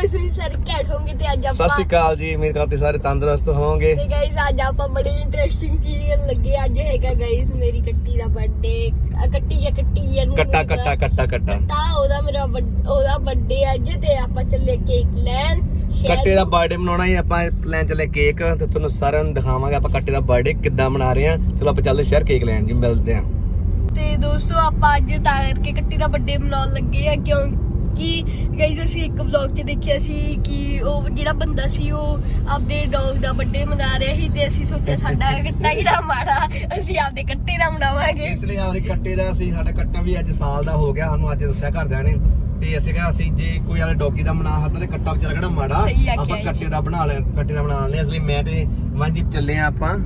Guys ਤੁਸੀਂ ਸਾਰੇ ਘੈਂਟ ਹੋਗੇ ਤੇ ਅੱਜ ਸਤਿ ਆਪਾਂ ਸ਼੍ਰੀ ਅਕਾਲ ਜੀ ਉਮੀਦ ਕਰਦੇ ਸਾਰੇ ਤੰਦਰੁਸਤ ਹੋਵੋਗੇ। ਤੇ ਗਾਇਸ ਅੱਜ ਆਪਾਂ ਬੜੀ ਇੰਟਰਸਟਿੰਗ ਚੀਜ਼ ਕਰਨ ਲੱਗੇ ਅੱਜ ਹੈਗਾ ਗਾਇਸ ਮੇਰੀ ਕੱਟੀ ਦਾ ਬਰਥਡੇ ਕੱਟੀ ਜਾਂ ਕੱਟੀ ਇਹਨੂੰ ਕੱਟਾ ਹੈਗਾ। ਕੱਟਾ ਕੱਟਾ ਕੱਟਾ। ਕੱਟਾ ਉਹਦਾ ਮੇਰਾ ਵੱਡ- ਉਹਦਾ ਬਰਥਡੇ ਅੱਜ ਤੇ ਆਪਾਂ ਚੱਲੇ ਕੇਕ ਲੈਣ। ਸ਼ਹਿਰ ਕੱਟੇ ਦਾ ਨੂੰ। ਬਰਥਡੇ ਮਨਾਉਣਾ ਹੀ ਆਪਾਂ ਪਲਾਨ ਚੱਲੇ ਕੇਕ ਤੇ ਤੁਹਾਨੂੰ ਸਾਰਿਆਂ ਨੂੰ ਦਿਖਾਵਾਂਗੇ ਆਪਾਂ ਕੱਟੇ ਦਾ ਬਰਥਡੇ ਕਿੱਦਾਂ ਮਨਾ ਰਹੇ ਹਾਂ। ਚਲੋ ਆਪਾਂ ਚੱਲਦੇ ਸ਼ਹਿਰ ਕੇਕ ਲੈਣ ਜੀ ਮਿਲਦੇ ਹਾਂ। ਤੇ ਦੋਸਤੋ ਆਪਾਂ ਅੱਜ ਤਾਂ ਕਰਕੇ ਕੱਟੀ ਦਾ ਬਰਥਡੇ ਮਨਾਉਣ ਲੱਗੇ ਆ ਕਿਉਂਕਿ ਗਾਇਸ ਅਸੀਂ ਇੱਕ ਵਲੌਗ 'ਚ ਦੇਖਿਆ ਸੀ ਕਿ ਉਹ ਜਿਹੜਾ ਬੰਦਾ ਸੀ ਉਹ ਆਪਦੇ ਡੌਗ ਦਾ ਬਰਥਡੇ ਮਨਾ ਰਿਹਾ ਸੀ ਤੇ ਅਸੀਂ ਸੋਚਿਆ ਸਾਡਾ ਕੱਟਾ ਜਿਹੜਾ ਮਾੜਾ ਅਸੀਂ ਆਪਦੇ ਕੱਟੇ ਦਾ ਮਨਾਵਾਂਗੇ। ਇਸ ਲਈ ਆਪਣੀ ਕੱਟੇ ਦਾ ਅਸੀਂ ਸਾਡਾ ਕੱਟਾ ਵੀ ਅੱਜ ਸਾਲ ਦਾ ਹੋ ਗਿਆ ਸਾਨੂੰ ਅੱਜ ਦੱਸਿਆ ਘਰਦਿਆਂ ਨੇ। ਤੇ ਅਸੀਂ ਕਿਹਾ ਅਸੀਂ ਜੇ ਕੋਈ ਵਾਲੇ ਡੌਗੀ ਦਾ ਮਨਾ ਹੱਦਾ ਤੇ ਕੱਟਾ ਵਿਚਾਰਾ ਕਿਹੜਾ ਮਾੜਾ ਆਪਾਂ। ਕੱਟੇ ਦਾ ਬਣਾ ਲੈ ਕੱਟੇ ਦਾ ਬਣਾ ਲੈਂਦੇ ਇਸ ਲਈ ਮੈਂ ਤੇ ਮਨਦੀਪ ਚੱਲੇ ਆ ਆਪਾਂ।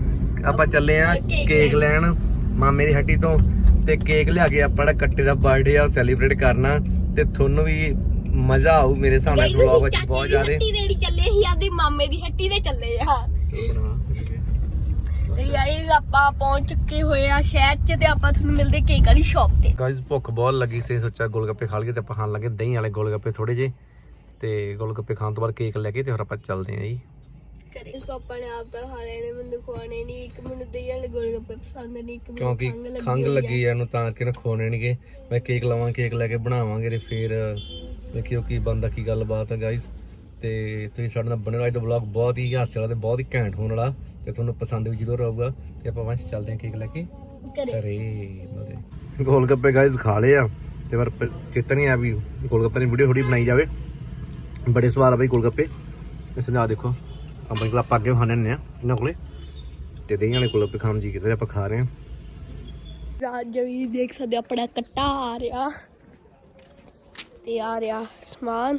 ਆਪਾਂ ਚੱਲੇ ਆ ਕੇਕ ਲੈਣ। ਮਾਮੇ ਦੀ ਹੱਟੀ ਤੋਂ। ਤੇ ਕੇਕ ਲਿਆ ਕੇ ਆਪਾਂ ਜਿਹੜਾ ਕੱਟੇ ਦਾ ਬਰਥਡੇ ਆ ਸੈਲੀਬ੍ਰੇਟ ਕਰਨਾ। ਤੇ ਤੁਹਾਨੂੰ ਵੀ ਮਜ਼ਾ ਆਊ ਮੇਰੇ ਹਿਸਾਬ ਨਾਲ ਇਸ ਵਲੌਗ ਵਿੱਚ ਬਹੁਤ ਜ਼ਿਆਦਾ। ਹੱਟੀ ਚੱਲੇ ਸੀ ਆਪਦੇ ਮਾਮੇ ਦੀ ਹੱਟੀ ਦੇ ਚੱਲੇ ਆ। ਤੇ ਗਾਇਸ ਆਪਾਂ ਪਹੁੰਚ ਚੁੱਕੇ ਹੋਏ ਆ ਸ਼ਹਿਰ 'ਚ ਤੇ ਆਪਾਂ ਤੁਹਾਨੂੰ ਮਿਲਦੇ ਕੇਕ ਵਾਲੀ ਸ਼ਾਪ ਤੇ। ਗਾਇਸ ਭੁੱਖ ਬਹੁਤ ਲੱਗੀ ਸੀ ਸੋਚਿਆ ਗੋਲਗੱਪੇ ਖਾ ਲਈਏ ਤੇ ਆਪਾਂ ਖਾਣ ਲੱਗੇ ਦਹੀਂ ਵਾਲੇ ਗੋਲਗੱਪੇ ਥੋੜੇ ਜੇ ਤੇ ਗੋਲਗੱਪੇ ਖਾਣ ਤੋਂ ਬਾਅਦ ਕੇਕ ਲੈ ਕੇ ਤੇ ਫਿਰ ਆਪਾਂ ਚੱਲਦੇ ਆਂ ਜੀ। ਕਰੇ। ਇਸ ਪਾਪਾ ਨੇ ਆਪ ਤਾਂ ਖਾ ਲਏ ਨੇ ਮੈਨੂੰ ਖਵਾਣੇ ਨਹੀਂ ਇੱਕ ਮੈਨੂੰ ਦਹੀਂ ਵਾਲੇ ਗੋਲਗੱਪੇ ਪਸੰਦ ਨਹੀਂ ਇੱਕ ਮੈਨੂੰ ਕਿਉਂਕਿ ਖੰਗ ਹੋਈ ਲੱਗੀ ਆ ਇਹਨੂੰ ਤਾਂ ਕਿ ਨਾ ਖੋਣੇ ਨਹੀਂਗੇ ਮੈਂ ਕੇਕ ਲਵਾਂ ਕੇਕ ਲੈ ਕੇ ਬਣਾਵਾਂਗੇ ਤੇ ਫਿਰ ਦੇਖਿਓ ਕੀ ਬੰਦਾ ਕੀ ਗੱਲਬਾਤ ਹੈ ਗਾਇਸ ਤੇ ਤੁਸੀਂ ਸਾਡੇ ਨਾਲ ਬਣੇ ਰਹੋ ਅੱਜ ਦਾ ਵਲੌਗ ਬਹੁਤ ਹੀ ਹਾਸੇ ਵਾਲਾ ਤੇ ਬਹੁਤ ਹੀ ਘੈਂਟ ਹੋਣ ਵਾਲਾ। ਤੇ ਤੁਹਾਨੂੰ ਪਸੰਦ ਵੀ ਜ਼ਰੂਰ ਆਊਗਾ। ਤੇ ਆਪਾਂ ਵੰਸ਼ ਚੱਲਦੇ ਆਂ ਕੇਕ ਲੈ ਕੇ। ਕਰੇ। ਘਰੇ ਮਦੇ ਗੋਲਗੱਪੇ ਗਾਇਸ ਖਾ ਲਏ ਆ। ਤੇ ਪਰ ਪ- ਚੇਤਾ ਨਹੀਂ ਆ ਵੀ ਗੋਲਗੱਪੇ ਦੀ ਵੀਡੀਓ ਥੋੜੀ ਬਣਾਈ ਜਾਵੇ। ਬੜੇ ਸਵਾਦ ਆ ਬਈ ਗੋਲਗੱਪੇ। ਇਸ ਨਾਲ ਦੇਖੋ। ਆਪਾਂ ਕੋਲ ਆਪਾਂ ਅੱਗੇ ਖਾਣੇ ਨੇ ਆ ਇਹਨਾਂ ਕੋਲੇ। ਤੇ ਦਹੀਂ ਵਾਲੇ ਗੋਲਗੱਪੇ ਖਾਣ ਜੀ ਕਿਤੇ ਆਪਾਂ ਖਾ ਰਹੇ ਆ ਅੱਜ ਵੀ ਦੇਖ ਸਕਦੇ, ਆਪਣਾ ਕੱਟਾ ਆ ਰਿਹਾ। ਤੇ ਆ ਰਿਹਾ ਸਮਾਨ।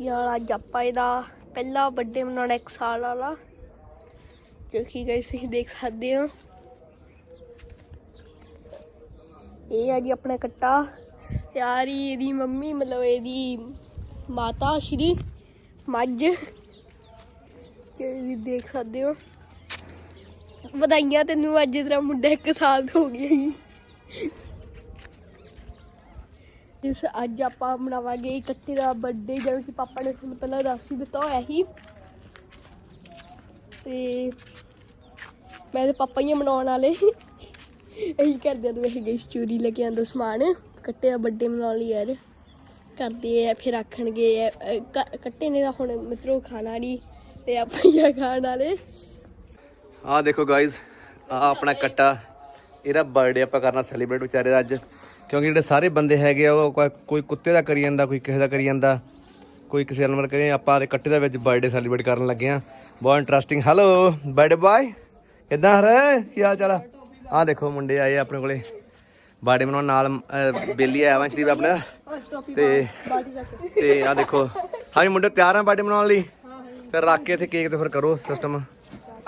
ਇਹ ਵਾਲਾ ਜੱਪਾ ਇਹਦਾ ਪਹਿਲਾ ਵੱਡੇ ਮਨਾਉਣਾ ਇੱਕ ਸਾਲ ਵਾਲਾ। ਕਿਉਂਕਿ ਗਾਇਸ ਤੁਸੀਂ ਦੇਖ ਸਕਦੇ ਹੋ। ਇਹ ਆ ਜੀ ਆਪਣਾ ਕੱਟਾ। ਯਾਰੀ ਇਹਦੀ ਮੰਮੀ, ਮਤਲਬ ਇਹਦੀ ਮਾਤਾ, ਸ਼੍ਰੀ ਮੱਝ। ਤੁਸੀਂ ਦੇਖ ਸਕਦੇ ਹੋ। ਵਧਾਈਆਂ ਤੈਨੂੰ ਅੱਜ ਤੇਰਾ ਮੁੰਡਾ 1 ਸਾਲ ਦਾ ਹੋ ਗਿਆ ਜੀ। ਇਸ ਅੱਜ ਆਪਾਂ ਮਨਾਵਾਂਗੇ ਇਕੱਤੀ ਦਾ ਬਰਥਡੇ ਜਿਵੇਂ ਕਿ ਪਾਪਾ ਨੇ ਤੁਹਾਨੂੰ ਪਹਿਲਾਂ ਦੱਸ ਹੀ ਦਿੱਤਾ ਹੋਇਆ ਸੀ। ਤੇ ਮੈਂ ਤੇ ਪਾਪਾ ਹੀ ਆ ਮਨਾਉਣ ਵਾਲੇ। ਇਹੀ ਕਰਦੇ ਤੋਂ ਤੇ ਵੇਖ ਗਈ ਚੂਰੀ ਲੈ ਕੇ ਆਂਦਾ ਸਮਾਨ। ਕੱਟੇ ਦਾ ਬਰਥਡੇ ਮਨਾਉਣ ਲਈ ਯਾਰ। ਕਰਦੇ ਆ, ਫਿਰ ਆਖਣਗੇ ਕੱਟੇ ਨੇ ਤਾਂ ਹੁਣ ਮਿੱਤਰੋ ਖਾਣਾ ਨਹੀਂ ਤੇ ਆਪਾਂ ਹੀ ਆ ਖਾਣ ਵਾਲੇ। ਆ ਦੇਖੋ ਗਾਇਸ ਆ ਆਪਣਾ ਕੱਟਾ। ਇਹਦਾ ਬਰਥਡੇ ਆਪਾਂ ਕਰਨਾ ਸੈਲੀਬ੍ਰੇਟ ਵਿਚਾਰੇ ਦਾ ਅੱਜ। ਕਿਉਂਕਿ ਜਿਹੜੇ ਸਾਰੇ ਬੰਦੇ ਹੈਗੇ ਆ ਉਹ ਕੋਈ- ਕੋਈ ਕੁੱਤੇ ਦਾ ਕਰੀ ਜਾਂਦਾ ਕੋਈ ਕਿਸੇ ਦਾ ਕਰੀ ਜਾਂਦਾ। ਕੋਈ ਕਿਸੇ ਨਾਲ ਕਰੇ ਆਪਾਂ ਦੇ ਕੱਟੇ ਦਾ ਵਿੱਚ ਬਰਥਡੇ ਸੈਲੀਬ੍ਰੇਟ ਕਰਨ ਲੱਗੇ ਆ। ਬਹੁਤ ਇੰਟਰਸਟਿੰਗ ਹੈਲੋ ਬਰਥਡੇ ਬਾਏ ਕਿੱਦਾਂ ਹਰ? ਕੀ ਹਾਲ ਚਾਲ ਆ? ਆਹ ਦੇਖੋ ਮੁੰਡੇ ਆਏ ਆ ਆਪਣੇ ਕੋਲੇ। ਬਰਥਡੇ ਮਨਾਉਣ ਨਾਲ ਅਹ, ਬੇਲੀ ਆਇਆ ਵਾ ਸ਼ਰੀਫ ਆਪਣਾ। ਤੇ ਤੇ ਆ ਦੇਖੋ। ਹਾਂ ਮੁੰਡੇ ਤਿਆਰ ਆ ਬਰਥਡੇ ਮਨਾਉਣ ਲਈ? ਫਿਰ ਰੱਖ ਕੇ ਇੱਥੇ ਕੇਕ ਤੇ ਫਿਰ ਕਰੋ ਸਿਸਟਮ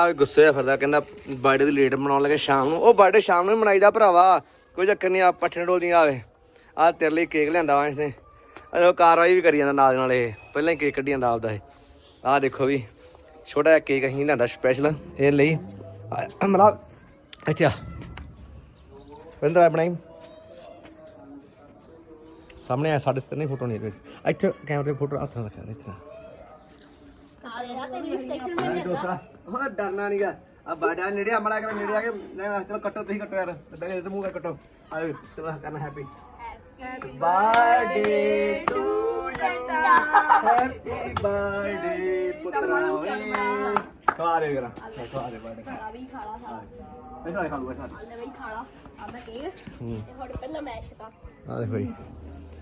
ਆ ਵੀ ਗੁੱਸੇ ਆ ਫਿਰਦਾ, ਕਹਿੰਦਾ ਬਰਥਡੇ ਦੀ ਲੇਟ ਬਣਾਉਣ ਲੱਗੇ ਸ਼ਾਮ ਨੂੰ। ਉਹ ਬਰਥਡੇ ਸ਼ਾਮ ਨੂੰ ਹੀ ਮਨਾਈਦਾ ਭਰਾਵਾ, ਕੋਈ ਚੱਕਰ ਨਹੀਂ ਆ ਪੱਠੇ ਡੋਲਦੀਆਂ ਆਵੇ। ਆ ਤੇਰੇ ਲਈ ਕੇਕ ਲਿਆਂਦਾ ਵਾ ਇਸਨੇ। ਅਰੇ ਕਾਰਵਾਈ ਵੀ ਕਰੀ ਜਾਂਦਾ ਨਾਲ ਦੇ ਨਾਲ ਇਹ। ਪਹਿਲਾਂ ਹੀ ਕੇਕ ਕੱਢੀ ਜਾਂਦਾ ਆਪਦਾ ਇਹ। ਆ ਦੇਖੋ ਵੀ, ਛੋਟਾ ਜਿਹਾ ਕੇਕ ਅਸੀਂ ਲਿਆਂਦਾ ਸਪੈਸ਼ਲ ਇਹ ਲਈ। ਮਤਲਬ ਅੱਛਾ। ਵਿੰਦਰ ਆ ਬਣਾਈ। ਸਾਹਮਣੇ ਆ, ਸਾਡੇ ਤੇ ਨਹੀਂ ਫੋਟੋ ਨਹੀਂ ਇਹਦੇ ਵਿੱਚ ਇੱਥੇ ਕੈਮਰੇ ਤੇ ਫੋਟੋ ਹੱਥ ਨਾਲ ਰੱਖਿਆ, ਇੱਥੇ ਡੋਸਾ ਉਹ ਡਰਨਾ ਨਹੀਂਗਾ ਆ ਬਾਡਾ ਨੇੜੇ ਆਮਲਾ ਕਰ ਨੇੜੇ ਆ ਕੇ ਨਹੀਂ ਚਲੋ ਕੱਟੋ ਤੁਸੀਂ ਕੱਟੋ ਯਾਰ। ਬੈਠੇ ਤੇ ਮੂੰਹ ਕਰ ਕੱਟੋ। ਆਇਓ ਚਲੋ ਕਰਨਾ happy birthday to you happy birthday ਪੁੱਤਰਾ ਓਏ ਖਾ ਦੇ ਕਰਾ ਖਾ ਦੇ ਬਰਥਡੇ ਖਾਲਾ ਵੀ ਖਾਲਾ ਖਾਲਾ ਐਸਾ ਖਾ ਲੂ ਐਸਾ ਲੈ ਬਈ ਖਾਲਾ ਆਂਦਾ ਕੇਕ ਹੂੰ। ਤੇ ਹੁਣ ਪਹਿਲਾਂ ਮੈਂ ਖਤਾ ਆ ਦੇਖੋ ਜੀ।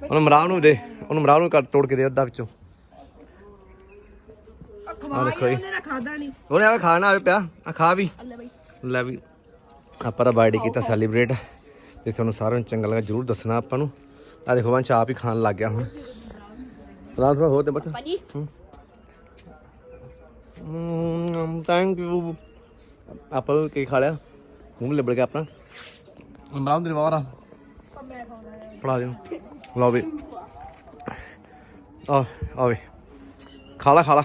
ਉਹਨੂੰ ਮਰਾਵ ਨੂੰ ਦੇ। ਉਹਨੂੰ ਮਰਾਵ ਨੂੰ ਕੱਟ ਤੋੜ ਕੇ ਦੇ ਅੱਧਾ ਵਿੱਚੋਂ ਆ ਦੇਖੋ ਜੀ। ਖਾਦਾ ਨਹੀਂ ਉਹਨੇ ਆਵੇ ਖਾਣਾ ਆਵੇ ਪਿਆ ਆ ਖਾ ਵੀ। ਲੈ ਵੀ ਆਪਾਂ ਦਾ ਬਰਥਡੇ ਕੀਤਾ ਸੈਲੀਬ੍ਰੇਟ ਤੇ ਤੁਹਾਨੂੰ ਸਾਰਿਆਂ ਨੂੰ ਚੰਗਾ ਲੱਗਾ ਜਰੂਰ ਦੱਸਣਾ ਆਪਾਂ ਨੂੰ। ਆ ਦੇਖੋ ਵੰਸ਼ ਆਪ ਹੀ ਖਾਣ ਲੱਗ ਗਿਆ ਹੁਣ। ਰਾਤ ਨੂੰ ਹੋਰ ਤੇ ਬੱਚਾ। ਭਾਜੀ ਥੈਂਕ ਯੂ ਆਪਾਂ ਨੂੰ ਕੀ ਖਾ ਲਿਆ। ਮੂੰਹ ਲਿਬੜ ਗਿਆ ਆਪਣਾ। ਮਰਾਉਂ ਦੇ ਵਾਰਾ ਫੜਾ ਦੇ ਲਓ ਵੀ। ਆ ਆਵੇ ਖਾ ਲਾ ਖਾ ਲਾ।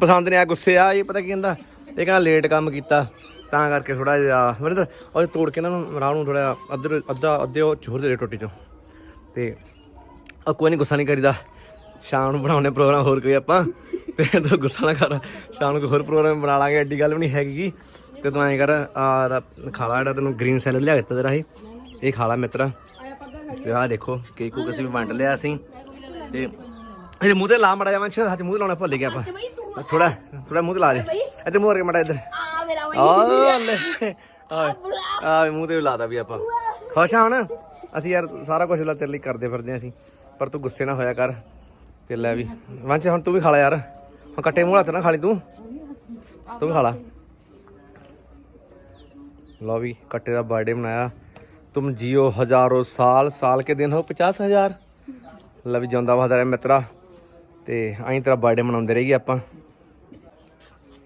ਪਸੰਦ ਨਹੀਂ ਆ ਗੁੱਸੇ ਆ ਇਹ, ਪਤਾ ਕੀ ਕਹਿੰਦਾ? ਇਹ ਕਹਿੰਦਾ ਲੇਟ ਕੰਮ ਕੀਤਾ, ਤਾਂ ਕਰਕੇ ਥੋੜਾ ਜਿਹਾ ਮੇਰੇ ਉਹ ਤੋੜ ਕੇ ਇਹਨਾਂ ਨੂੰ ਰਾਹ ਨੂੰ ਥੋੜਾ ਅੱਧਰ, ਅੱਧਾ, ਅੱਧੇ ਉਹ ਛੋੜ ਦੇ ਟੋਟੀ ਚੋਂ। ਤੇ ਆ ਕੋਈ ਨਹੀਂ ਗੁੱਸਾ ਨਹੀਂ ਕਰੀਦਾ। ਸ਼ਾਮ ਨੂੰ ਬਣਾਉਣੇ ਪ੍ਰੋਗਰਾਮ ਹੋਰ ਕੋਈ ਆਪਾਂ। ਤੇ ਤੂੰ ਗੁੱਸਾ ਨਾ ਕਰ, ਸ਼ਾਮ ਨੂੰ ਕੋਈ ਹੋਰ ਪ੍ਰੋਗਰਾਮ ਬਣਾ ਲਾਂਗੇ, ਐਡੀ ਗੱਲ ਵੀ ਨਹੀਂ ਹੈਗੀ ਤੇ ਤੂੰ ਐਂ ਕਰ, ਆ ਖਾਲਾ ਜਿਹੜਾ ਤੈਨੂੰ ਗ੍ਰੀਨ ਸੈਲਡ ਲਿਆ ਦਿੱਤਾ ਤੇਰਾ ਇਹ। ਇਹ ਖਾਲਾ ਮਿੱਤਰਾ। ਤੇ ਆਹ ਦੇਖੋ, ਕੇਕ ਕੂਕ ਅਸੀਂ ਵੀ ਵੰਡ ਲਿਆ ਅਸੀਂ। ਤੇ ਇਹਦੇ ਮੂੰਹ ਤੇ ਲਾ ਮੜਾ ਜਾ ਵੰਸ਼ ਹੱਥ ਮੂੰਹ ਤੇ ਲਾਉਣਾ ਭੁੱਲ ਗਿਆ ਆਪਾਂ। ਥੋੜਾ ਥੋੜਾ ਮੂੰਹ ਤੇ ਲਾ ਦੇ ਇੱਧਰ ਮੂੰਹ ਕਰਕੇ ਮੜਾ ਇੱਧਰ ਆ ਮੇਰਾ ਆ ਲੈ ਆ ਮੂੰਹ ਤੇ ਲਾਦਾ ਵੀ ਆਪਾਂ ਖੁਸ਼ ਆ ਅਸੀਂ ਯਾਰ ਸਾਰਾ ਕੁਝ ਲਾ ਤੇਰੇ ਲਈ ਕਰਦੇ ਫਿਰਦੇ ਆਂ ਅਸੀਂ ਪਰ ਤੂੰ ਗੁੱਸੇ ਨਾ ਹੋਇਆ ਕਰ ਤੇ ਲੈ ਵੀ ਵਾਂਚ ਹੁਣ ਤੂੰ ਵੀ ਖਾ ਲੈ ਯਾਰ ਹੁਣ ਕੱਟੇ ਮੂੰਹ ਹੱਥ ਨਾ ਖਾ ਤੂੰ ਤੂੰ ਖਾ ਲਾ ਲਓ ਵੀ ਕੱਟੇ ਦਾ ਬਰਥਡੇ ਮਨਾਇਆ ਤੂੰ ਜੀਓ ਹਜ਼ਾਰੋ ਸਾਲ ਸਾਲ ਕੇ ਦਿਨ ਹੋ 50000 ਲਵ ਜਿਉਂਦਾ ਵਸਦਾ ਰਹਿ ਮਿੱਤਰਾ ਤੇ ਐਂ ਤੇਰਾ ਬਰਥਡੇ ਮਨਾਉਂਦੇ ਰਹੀਏ ਆਪਾਂ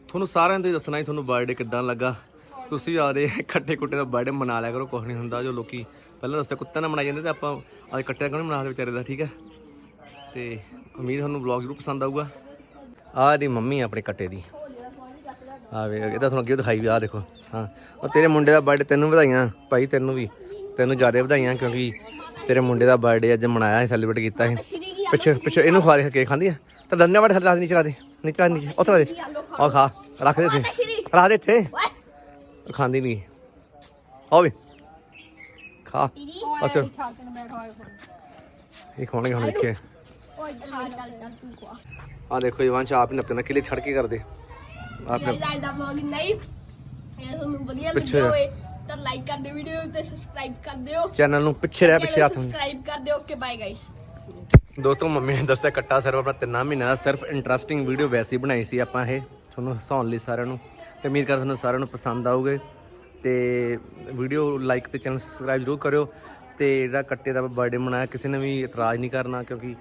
ਤੁਹਾਨੂੰ ਸਾਰਿਆਂ ਨੂੰ ਹੀ ਦੱਸਣਾ ਹੀ ਤੁਹਾਨੂੰ ਬਰਥਡੇ ਕਿੱਦਾਂ ਲੱਗਾ? ਤੁਸੀਂ ਵੀ ਆਦੇ ਖੱਟੇ ਕੁੱਟੇ ਦਾ ਬਰਥਡੇ ਮਨਾ ਲਿਆ ਕਰੋ ਕੁਝ ਨਹੀਂ ਹੁੰਦਾ ਜੋ ਲੋਕੀ ਪਹਿਲਾਂ ਰਸਤੇ ਕੁੱਤੇ ਨਾਲ ਮਨਾਈ ਜਾਂਦੇ ਤੇ ਆਪਾਂ ਅੱਜ ਕੱਟਿਆ ਕਿਉਂ ਨਹੀਂ ਦੇ ਵਿਚਾਰੇ ਦਾ, ਠੀਕ ਹੈ? ਤੇ ਉਮੀਦ ਤੁਹਾਨੂੰ ਵਲੌਗ ਜ਼ਰੂਰ ਪਸੰਦ ਆਊਗਾ। ਆਹ ਦੀ ਮੰਮੀ ਆ ਆਪਣੇ ਕੱਟੇ ਦੀ। ਆ ਵੇ ਇਹਦਾ ਤੁਹਾਨੂੰ ਅੱਗੇ ਦਿਖਾਈ ਵੀ ਆ ਦੇਖੋ, ਹਾਂ। ਉਹ ਤੇਰੇ ਮੁੰਡੇ ਦਾ ਬਰਥਡੇ ਤੈਨੂੰ ਵਧਾਈਆਂ, ਭਾਈ ਤੈਨੂੰ ਵੀ। ਤੈਨੂੰ ਜ਼ਿਆਦਾ ਵਧਾਈਆਂ ਕਿਉਂਕਿ ਤੇਰੇ ਮੁੰਡੇ ਦਾ ਬਰਥਡੇ ਅੱਜ ਮਨਾਇਆ ਸੀ ਸੈਲੀਬ੍ਰੇਟ ਕੀਤਾ ਸੀ। ਪਿੱਛੇ ਪਿੱਛੇ ਇਹਨੂੰ ਖਵਾ ਦੇ ਕੇਕ ਖਾਂਦੀ ਆ? ਤਾਂ ਧੰਨਵਾਦ ਥੱਲੇ ਨੀਚੇ ਲਾ ਦੇ ਨੀਚੇ ਲਾ ਨੀਚੇ ਉੱਥੇ ਲਾ ਦੇ। ਆ ਖਾ ਰੱਖ ਦੇ ਇੱਥੇ ਰੱਖ ਦੇ ਇੱਥੇ। ਖਾਂਦੀ ਨਹੀਂ। ਆ ਵੀ। ਖਾ ਬਸ। ਇਹ ਖਾਣਗੇ ਹੁਣ ਦੇਖੇ ਓਏ ਚੱਲ ਚੱਲ ਚੱਲ ਤੂੰ ਖਾ। ਆ ਦੇਖੋ ਇਵਾਂਸ਼ ਆਪ ਹੀ ਨੱਪੇ ਕਿਲੇ ਛੜ ਕੇ ਕਰਦੇ। ਆਪ ਅੱਜ ਦਾ ਵਲੌਗ ਨਹੀਂ ਇਹ ਤੁਹਾਨੂੰ ਵਧੀਆ ਲੱਗਿਆ ਹੋਵੇ ਤਾਂ ਲਾਈਕ ਕਰ ਦਿਓ ਵੀਡੀਓ ਤੇ ਸਬਸਕ੍ਰਾਈਬ ਕਰ ਦਿਓ। ਚੈਨਲ ਨੂੰ ਪਿੱਛੇ ਰਹਿ ਪਿੱਛੇ ਹੱਥ ਨੂੰ ਸਬਸਕ੍ਰਾਈਬ ਕਰ ਦਿਓ। ਓਕੇ ਬਾਏ ਗਾਇਸ ਦੋਸਤੋ, ਮੰਮੀ ਨੇ ਦੱਸਿਆ ਕੱਟਾ ਸਿਰਫ ਆਪਣਾ ਤਿੰਨਾਂ ਮਹੀਨਿਆਂ ਦਾ, ਸਿਰਫ ਇੰਟਰਸਟਿੰਗ ਵੀਡੀਓ ਵੈਸੇ ਹੀ ਬਣਾਈ ਸੀ ਆਪਾਂ ਇਹ। ਤੁਹਾਨੂੰ ਹਸਾਉਣ ਲਈ ਸਾਰਿਆਂ ਨੂੰ ਤੇ ਉਮੀਦ ਕਰਦਾ ਤੁਹਾਨੂੰ ਸਾਰਿਆਂ ਨੂੰ ਪਸੰਦ ਆਊਗੇ। ਤੇ ਵੀਡੀਓ ਲਾਈਕ ਤੇ ਚੈਨਲ ਸਬਸਕ੍ਰਾਈਬ ਜ਼ਰੂਰ ਕਰਿਓ ਤੇ ਜਿਹੜਾ ਕੱਟੇ ਦਾ ਬਰਥਡੇ ਮਨਾਇਆ, ਕਿਸੇ ਨੇ ਵੀ ਇਤਰਾਜ਼ ਨਹੀਂ ਕਰਨਾ ਕਿਉਂਕਿ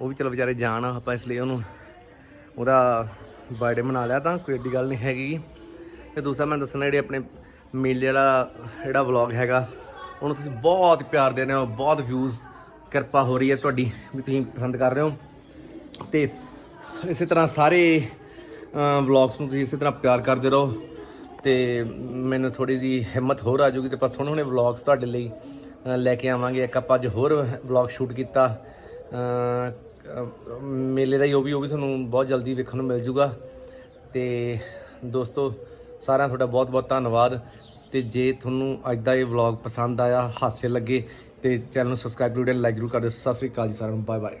ਉਹ ਵੀ ਚਲ ਵਿਚਾਰੇ ਜਾਣ ਆ ਆਪਾਂ ਇਸ ਲਈ ਉਹਨੂੰ ਉਹਦਾ ਬਰਥਡੇ ਮਨਾ ਲਿਆ ਤਾਂ ਕੋਈ ਏਡੀ ਗੱਲ ਨਹੀਂ ਹੈਗੀ। ਤੇ ਦੂਸਰਾ ਮੈਂ ਦੱਸਣਾ ਜਿਹੜੇ ਆਪਣੇ ਮੇਲੇ ਵਾਲਾ ਜਿਹੜਾ ਵਲੌਗ ਹੈਗਾ, ਉਹਨੂੰ ਤੁਸੀਂ ਬਹੁਤ ਪਿਆਰ ਦੇ ਰਹੇ ਹੋ, ਬਹੁਤ ਵਿਊਜ਼ ਕਿਰਪਾ ਹੋ ਰਹੀ ਹੈ ਤੁਹਾਡੀ ਵੀ ਤੁਸੀਂ ਪਸੰਦ ਕਰ ਰਹੇ ਹੋ। ਤੇ ਇਸੇ ਤਰ੍ਹਾਂ ਸਾਰੇ ਵਲੌਗਸ ਨੂੰ ਤੁਸੀਂ ਇਸੇ ਤਰ੍ਹਾਂ ਪਿਆਰ ਕਰਦੇ ਰਹੋ। ਤੇ ਮੈਨੂੰ ਥੋੜੀ ਜੀ ਹਿੰਮਤ ਹੋਰ ਆ ਜੂਗੀ ਤੇ ਆਪਾਂ ਹੁਣ ਹੁਣੇ ਵਲੌਗਸ ਤੁਹਾਡੇ ਲਈ ਲੈ ਕੇ ਆਵਾਂਗੇ। ਇੱਕ ਆਪਾਂ ਅੱਜ ਹੋਰ ਵਲੌਗ ਸ਼ੂਟ ਕੀਤਾ। ਮੇਲੇ ਦਾ ਹੀ ਉਹ ਵੀ ਉਹ ਵੀ ਤੁਹਾਨੂੰ ਬਹੁਤ ਜਲਦੀ ਵੇਖਣ ਨੂੰ ਮਿਲ ਜੂਗਾ। ਤੇ ਦੋਸਤੋ, ਸਾਰਿਆਂ ਦਾ ਤੁਹਾਡਾ ਬਹੁਤ ਬਹੁਤ ਧੰਨਵਾਦ। ਤੇ ਜੇ ਤੁਹਾਨੂੰ ਅੱਜ ਦਾ ਇਹ ਵਲੌਗ ਪਸੰਦ ਆਇਆ, ਹਾਸੇ ਲੱਗੇ ਤੇ ਚੈਨਲ ਨੂੰ ਸਬਸਕ੍ਰਾਈਬ ਵੀਡੀਓ ਲਾਈਕ ਜ਼ਰੂਰ ਕਰ ਦਿਓ। ਸਤਿ ਸ੍ਰੀ ਅਕਾਲ ਜੀ ਸਾਰਿਆਂ ਨੂੰ। Bye bye